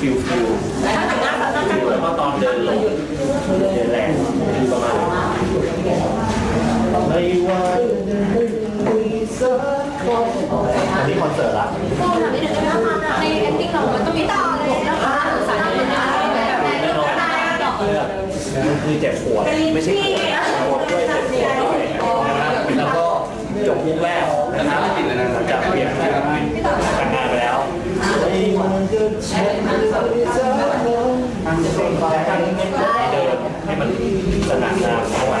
ฟิลฟิลแล้วก็ตอนเดินลงเดินแรงคือประมาณไม่ว่าอันนี้คอนเสิร์ตละก็ทำได้ถึงนะคะใน acting เรามันต้องมีต่อเลยนะคะสารเลยนะแบบนเรื่องราอเลือดมันคือเจ็บปวดไม่ใช่ปวดด้วยเจ็บปวดด้วยนะครับแล้วก็จบมุกแรกนะครับจาเปลี่ยนที่ากงานไปแล้ว ใช้มันยันเห้ดินให้มันสนานงาเอาไว้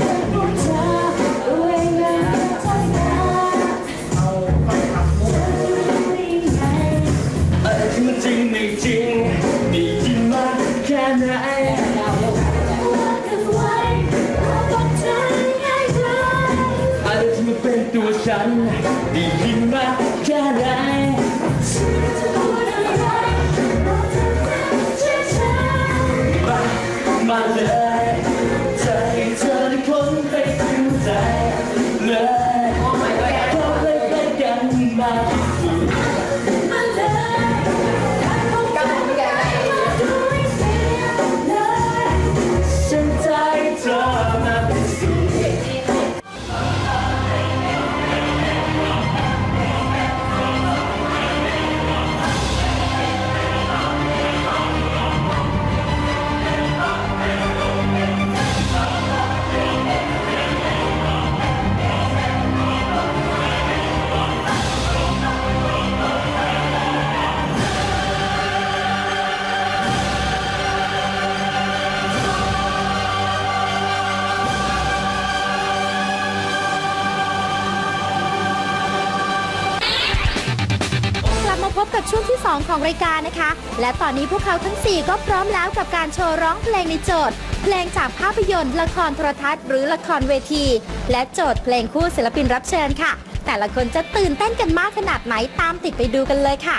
2 ของรายการนะคะ และตอนนี้พวกเขาทั้ง 4 ก็พร้อมแล้วกับการโชว์ร้องเพลงในโจทย์ เพลงจากภาพยนตร์ละครโทรทัศน์ หรือละครเวที และโจทย์เพลงคู่ศิลปินรับเชิญค่ะ แต่ละคนจะตื่นเต้นกันมากขนาดไหนตามติดไปดูกันเลยค่ะ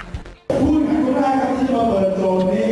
พูดถึงแรกที่มาเปิดโจทย์นี้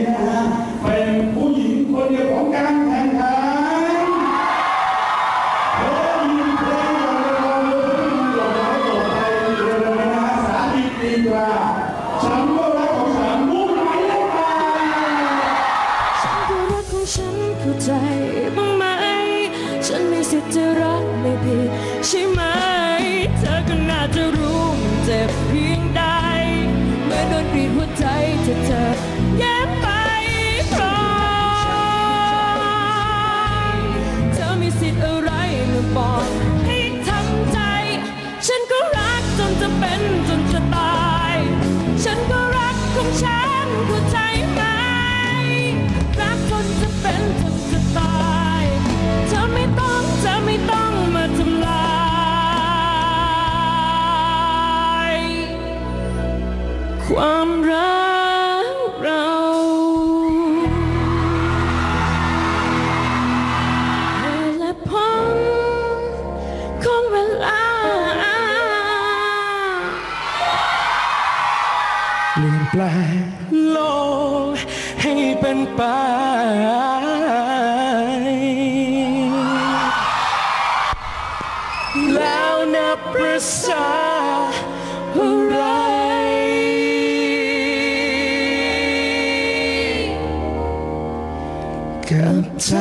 ลงโลกให้เป็นไปแล้วนับประสาอะไรกับใจ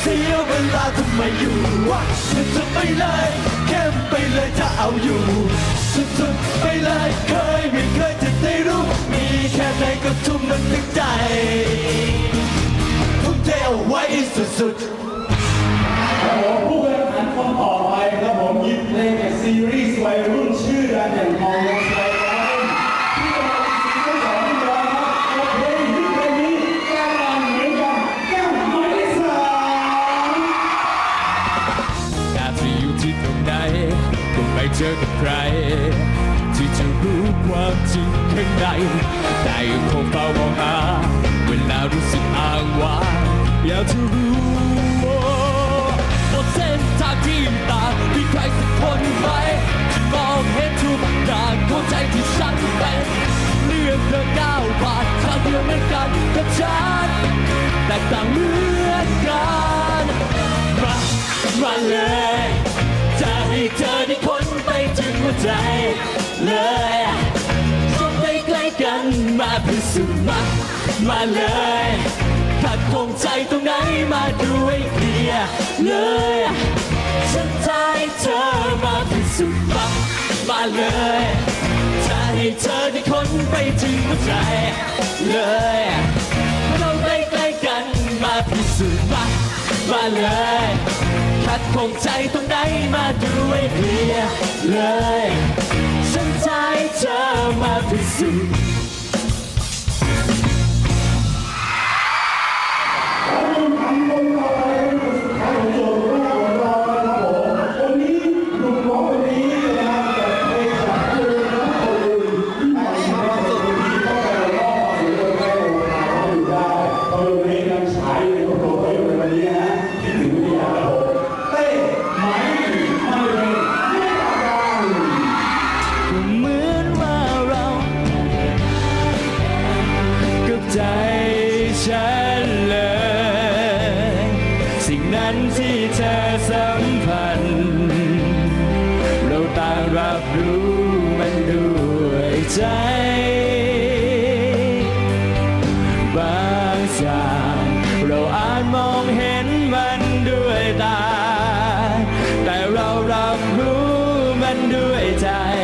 เสียเวลาทำไมอยู่วะสุดทนไปเลยเข้มไปเลยจะเอาอยู่ สุดทนไปเลยเคยไม่เคยจะได้รู้ มีแค่ไหนก็ทุ่มมันถึงใจทุ่มเทเอาไว้สุดๆครับผมผู้แข่งขันคนต่อไปครับผมยิบเพลงจากซีรีส์วัยรุ่นชื่อดังอย่างมองลงไป กับใคร ที่จะรู้ความจริงข้างใน แต่ยังคงเฝ้ามองหา เวลารู้สึกอ้างว้างอยากจะรู้บนเส้นทางที่ต่างมีใครสักคนไหมที่มองเห็นทุกอย่างหัวใจที่ฉันเป็นเลื่อนเดินก้าวผ่านทางเดียวเหมือนกันกับฉันแตกต่างเหมือนกันมามาเลยจะให้เธอได้คน หัวใจเลยจนได้ใกล้กันมาพิสูจน์มามาเลยขัดคงใจตรงไหนมาดูให้เคลียเลยฉันจะให้เธอมาพิสูจน์มามาเลยจะให้เธอได้ค้นไปถึงหัวใจเลยเราได้ใกล้กันมาพิสูจน์มามาเลย ดคงใจตรงไหนมาดูให้เพียเลย ฉันให้เธอมาพิสูจน์ มัน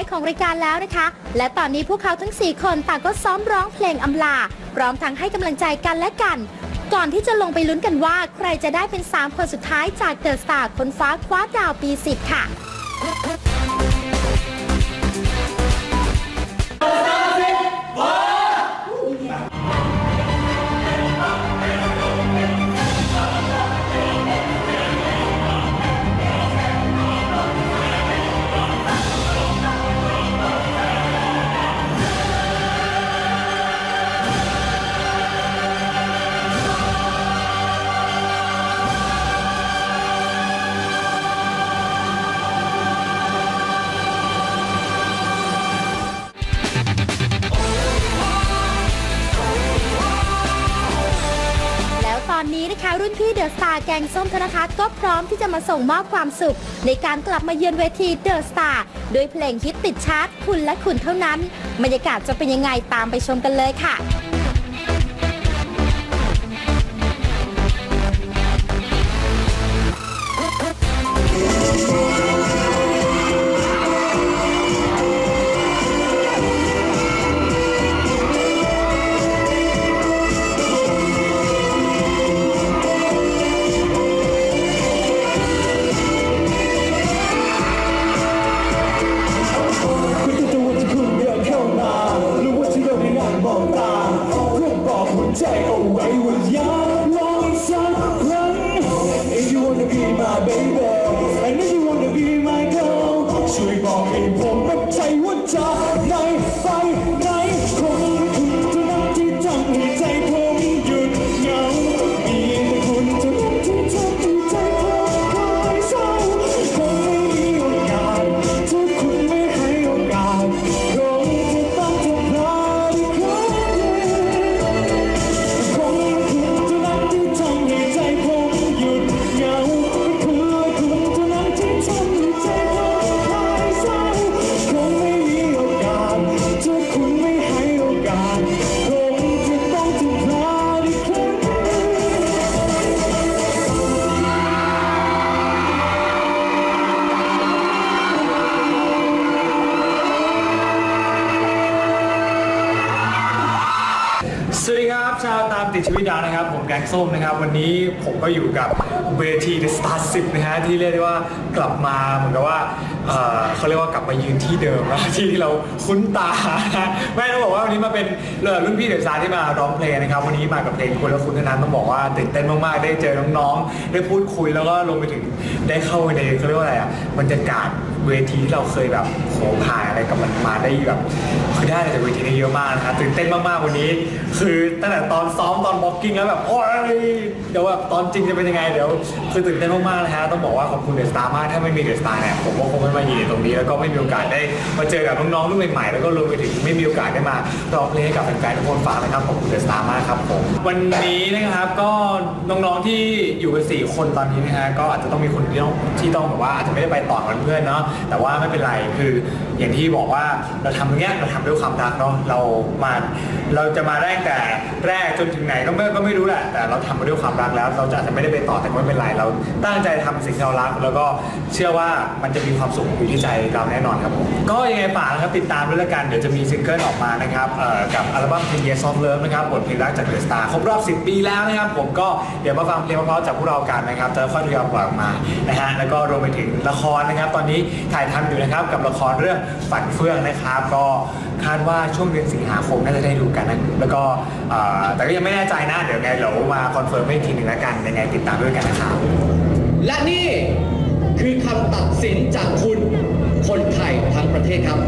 ายของรายการแล้วนะคะ และตอนนี้พวกเขาทั้ง 4 คนต่างก็ซ้อมร้องเพลงอำลา พร้อมทั้งให้กำลังใจกันและกัน ก่อนที่จะลงไปลุ้นกันว่า ใครจะได้เป็น 3 คนสุดท้ายจากเดอะสตาร์คนฟ้าคว้าดาวปี 10 ค่ะ ส้มธนทัศน์ก็พร้อมที่จะมาส่งมอบความสุข ในการกลับมาเยือนเวทีเดอะสตาร์ด้วยเพลงฮิตติดชาร์ตคุณและคุณเท่านั้น บรรยากาศจะเป็นยังไงตามไปชมกันเลยค่ะ บอก งส้มนะครับ วันนี้ผมก็อยู่กับเวที The Star 10 นะฮะที่เรียกได้ว่ากลับมาเหมือนกับว่าเอ่อเขาเรียกว่ากลับมายืนที่เดิมนะที่ที่เราคุ้นตาไม่ต้องบอกว่าวันนี้มาเป็นเอ่อรุ่นพี่เดอะสตาร์ที่มาร้องเพลงนะครับ วันนี้มากับเพลงคุณและคุณเท่านั้นต้องบอกว่าตื่นเต้นมากๆ ได้เจอน้องๆ ได้พูดคุยแล้วก็ลงไปถึงได้เข้าไปในเขาเรียกว่าอะไรอะบรรยากาศเวทีที่เราเคยแบบโหผ่านอะไรกับมันมาได้แบบ คือได้จากเวทีนี้เยอะมากนะครับตื่นเต้นมากๆวันนี้ คือตั้งแต่ตอนซ้อมตอนบล็อกกิ้งแล้วแบบโอ้ยเดี๋ยวแบบตอนจริงจะเป็นยังไงเดี๋ยวคือตื่นเต้นมากๆนะฮะต้องบอกว่าขอบคุณเดอะสตาร์มากถ้าไม่มีเดอะสตาร์เนี่ยผมก็คงไม่มายืนตรงนี้แล้วก็ไม่มีโอกาสได้มาเจอกับน้องๆรุ่นใหม่ๆแล้วก็รวมไปถึงไม่มีโอกาสได้มาร้องเพลงให้กับแฟนๆทุกคนฟังนะครับขอบคุณเดอะสตาร์มากครับผมวันนี้นะครับก็น้องๆที่อยู่กันสี่คนตอนนี้นะฮะก็อาจจะต้องมีคนที่ต้องที่ต้องแบบว่าอาจจะไม่ได้ไปต่อกับเพื่อนเนาะแต่ว่าไม่เป็นไรคืออย่างที่บอกว่าเราทำตรงเนี้ยเราทำด้วยความรักเนาะเรามาเราจะมาได้แต่แรกจนถึงไหนก็ไม่ก็ไม่รู้แหละแต่เราทำมาด้วยความรักแล้ว เราจะอาจจะไม่ได้ไปต่อแต่ไม่เป็นไรเรา ตั้งใจทำสิ่งที่เรารัก แล้วก็เชื่อว่ามันจะมีความสุขอยู่ที่ใจเราแน่นอนครับผมก็ยังไงฝากนะครับติดตามด้วยละกันเดี๋ยวจะมีซิงเกิลออกมานะครับเอ่อกับอัลบั้ม Ten Years of Love นะครับบทเพลงรักจากเดอะสตาร์ครบรอบ 10 ปีแล้วนะครับผมก็เดี๋ยวมาฟังเพลงเพราะๆจากพวกเรากันนะครับจะค่อยทยอยปล่อยออกมานะฮะแล้วก็รวมไปถึงละครนะครับ ตอนนี้ถ่ายทำอยู่นะครับกับละครเรื่องฝันเฟื่องนะครับ ก็คาดว่าช่วงเดือนสิงหาคมน่าจะได้ดูกันนะแล้วก็เอ่อแต่ก็ยังไม่แน่ใจนะเดี๋ยวไงเดี๋ยวมาคอนเฟิร์มให้อีกทีหนึ่งแล้วกันยังไงติดตามด้วยกันนะครับ และนี่คือคำตัดสินจากคุณคนไทยทั้งประเทศครับ